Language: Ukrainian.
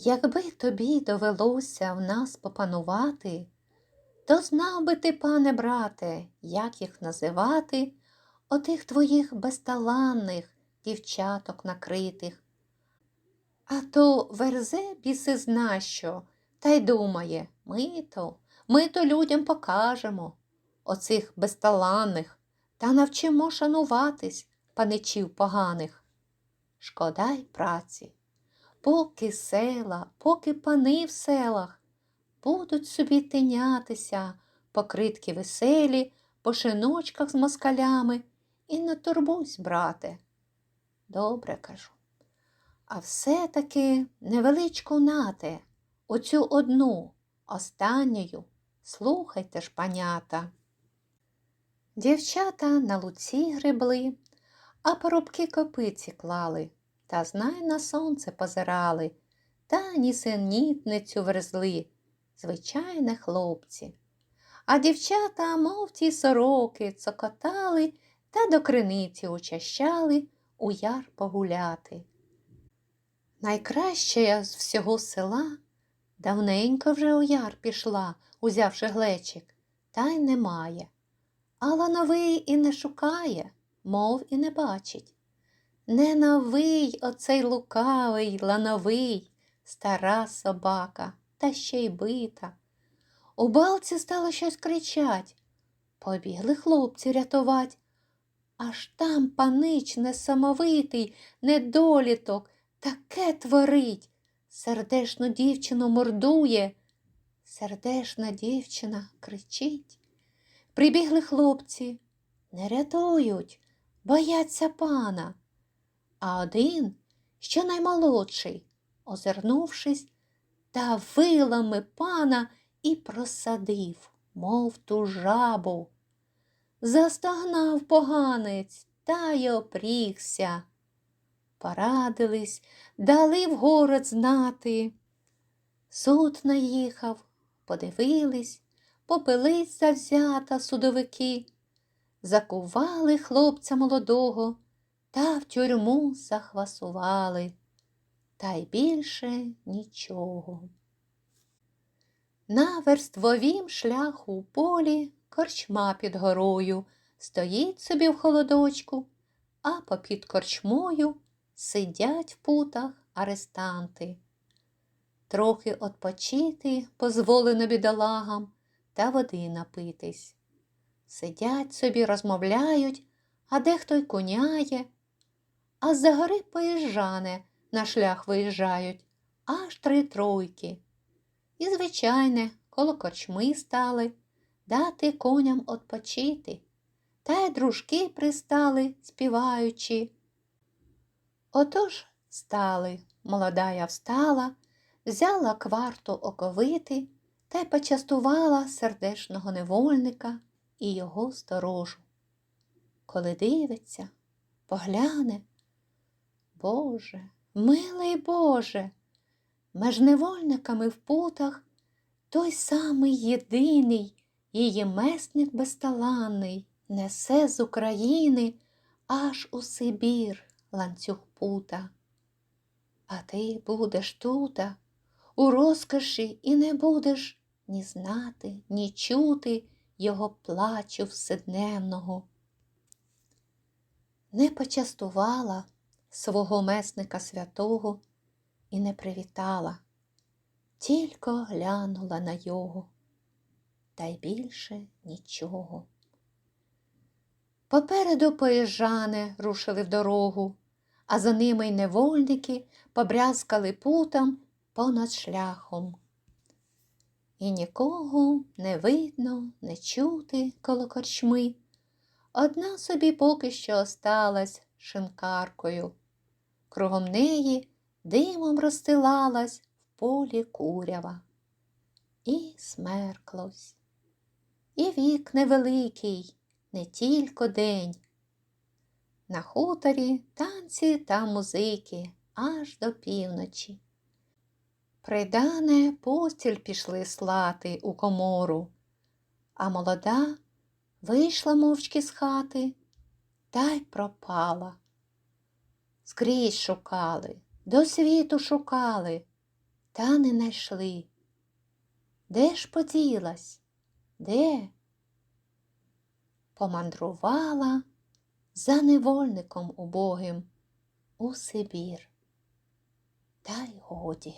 Якби тобі довелося в нас попанувати, то знав би ти, пане брате, як їх називати, отих твоїх безталанних дівчаток накритих. А то верзе біси знащо, та й думає, ми то, ми то людям покажемо, оцих безталанних, та навчимо шануватись паничів поганих. Шкода й праці. Поки села, поки пани в селах будуть собі тинятися, покритки веселі, по шиночках з москалями, і не турбуйсь, брате. Добре кажу. А все-таки невеличку нате, оцю одну, останньою, слухайте ж, панята. Дівчата на луці гребли, а парубки копиці клали, та знай на сонце позирали, та нісенітницю верзли, звичайне хлопці. А дівчата, мов ті сороки, цокотали та до криниці учащали у яр погуляти. Найкраща я з всього села давненько вже у яр пішла, узявши глечик, та й немає. А лановий і не шукає, мов і не бачить. Не новий оцей лукавий, лановий, стара собака, та ще й бита. У балці стало щось кричать. Побігли хлопці рятувать. Аж там панич несамовитий, недоліток, таке творить. Сердешну дівчину мордує, сердешна дівчина кричить. Прибігли хлопці, не рятують, бояться пана. А один, що наймолодший, озирнувшись, та вилами пана і просадив, мов ту жабу. Застогнав поганець та й опрігся. Порадились, дали в город знати. Суд наїхав, подивились, попились завзята судовики, закували хлопця молодого та в тюрму захвасували, та й більше нічого. На верствовім шляху у полі корчма під горою стоїть собі в холодочку, а попід корчмою сидять в путах арестанти. Трохи отпочити позволено бідолагам та води напитись. Сидять собі, розмовляють, а дехто й коняє, а з-за гори поїжджане на шлях виїжджають аж три тройки. І, звичайне, коло корчми стали дати коням отпочити, та й дружки пристали, співаючи. Отож стали, молодая встала, взяла кварту оковити та й почастувала сердешного невольника і його сторожу. Коли дивиться, погляне, Боже, милий Боже, меж невольниками в путах той самий єдиний її месник безталанний несе з України аж у Сибір ланцюг пута. А ти будеш тута, у розкоші і не будеш ні знати, ні чути його плачу вседневного. Не почастувала свого месника святого і не привітала, тільки глянула на його, та й більше нічого. Попереду поїжджани рушили в дорогу, а за ними й невольники побрязкали путам понад шляхом. І нікого не видно, не чути коло корчми. Одна собі поки що осталась шинкаркою. Кругом неї димом розстилалась в полі курява. І смерклось. І вік невеликий, не тільки день. На хуторі танці та музики аж до півночі. Придане постіль пішли слати у комору, а молода вийшла мовчки з хати та й пропала. Скрізь шукали, до світу шукали, та не найшли. Де ж поділась? Де? Помандрувала за невольником убогим у Сибір. Та й годі.